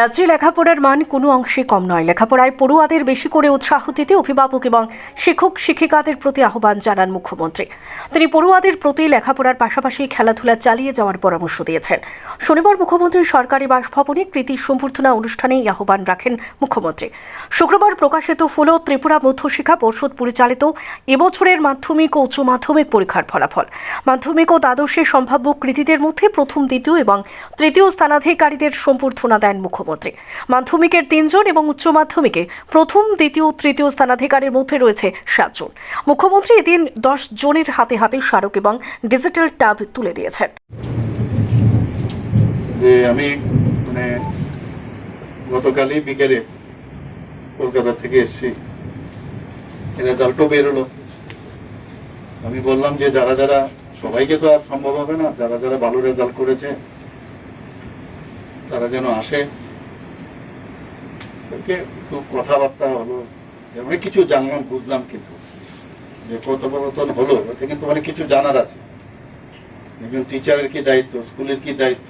রাজ্যে লেখাপড়ার মান কোনো অংশে কম নয়। লেখাপড়ায় পড়ুয়াদের বেশি করে উৎসাহ দিতে অভিভাবক এবং শিক্ষক, শিক্ষিকাদের প্রতি আহ্বান জানান মুখ্যমন্ত্রী। তিনি পড়ুয়াদের প্রতি লেখাপড়ার পাশাপাশি খেলাধুলা চালিয়ে যাওয়ার পরামর্শ দিয়েছেন। শনিবার মুখ্যমন্ত্রী সরকারি বাসভবনে কৃতি সম্বর্ধনা অনুষ্ঠানে এই আহ্বান রাখেন মুখ্যমন্ত্রী। শুক্রবার প্রকাশিত হল ত্রিপুরা মধ্যশিক্ষা পর্ষদ পরিচালিত এবছরের মাধ্যমিক ও উচ্চ মাধ্যমিক পরীক্ষার ফলাফল। মাধ্যমিক ও দ্বাদশে সম্ভাব্য কৃতিদের মধ্যে প্রথম, দ্বিতীয় এবং তৃতীয় স্থানাধিকারীদের সম্বর্ধনা দেন মুখ্যমন্ত্রী। মাধ্যমিকের তিনজন এবং উচ্চ মাধ্যমিকে প্রথম, দ্বিতীয় তৃতীয় স্থানাধিকারীর মধ্যে রয়েছে সাতজন। মুখ্যমন্ত্রী এদিন দশ জনের হাতে হাতে স্মারক এবং ডিজিটাল টাব তুলে দিয়েছেন। আমি মানে গতকালই বিকেলে কলকাতা থেকে এসেছি। রেজাল্টও বেরোলো আমি বললাম যে, যারা যারা, সবাইকে তো আর সম্ভব হবে না, যারা যারা ভালো রেজাল্ট করেছে, তারা যেন আসে। ওকে একটু কথাবার্তা হলো অনেক কিছু জানলাম, বুঝলাম কিন্তু। যে কথোপকথন হলো ওতে কিন্তু অনেক কিছু জানার আছে। একজন টিচারের কি দায়িত্ব, স্কুলের কি দায়িত্ব?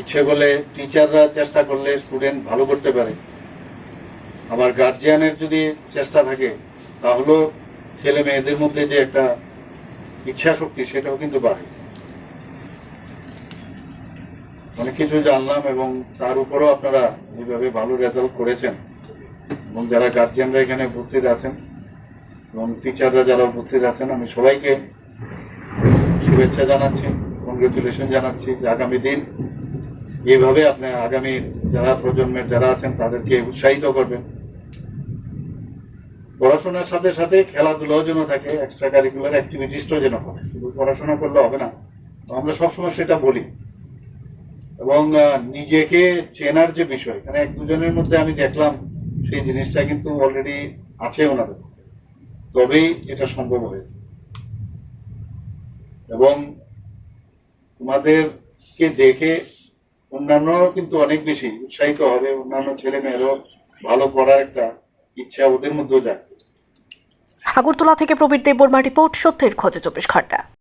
ইচ্ছে করলে টিচাররা চেষ্টা করলে স্টুডেন্ট ভালো করতে পারে। আবার গার্জিয়ানের যদি চেষ্টা থাকে, তাহলেও ছেলে মেয়েদের মধ্যে যে একটা ইচ্ছা শক্তি সেটাও কিন্তু বাড়ে। অনেক কিছু জানলাম এবং তার উপরও আপনারা যেভাবে ভালো রেজাল্ট করেছেন। এবং যারা গার্জিয়ানরা এখানে উপস্থিত আছেন এবং টিচাররা যারা উপস্থিত আছেন, আমি সবাইকে শুভেচ্ছা জানাচ্ছি কংগ্রেচুলেশন জানাচ্ছি যে আগামী দিন এইভাবে আপনি আগামী যারা প্রজন্মের যারা আছেন তাদেরকে উৎসাহিত করবেন। পড়াশোনার সাথে সাথে খেলাধুলাও যেন থাকে এক্সট্রা কারিকুলার অ্যাক্টিভিটিসটাও যেন করে। শুধু পড়াশোনা করলে হবে না। আমরা সবসময় সেটা বলি। এবং নিজেকে চেনার যে বিষয়, এখানে এক দুজনের মধ্যে আমি দেখলাম সেই জিনিসটা কিন্তু অলরেডি আছে ওনাদের তবেই এটা সম্ভব হয়েছে। এবং তোমাদেরকে দেখে অন্যান্যরাও কিন্তু অনেক বেশি উৎসাহিত হবে, অন্যান্য ছেলে মেয়েরও ভালো করার একটা ইচ্ছা ওদের মধ্যেও যাবে আগরতলা থেকে প্রবীর দেববর্মা রিপোর্ট, সত্যের খোঁজে চব্বিশ ঘণ্টা।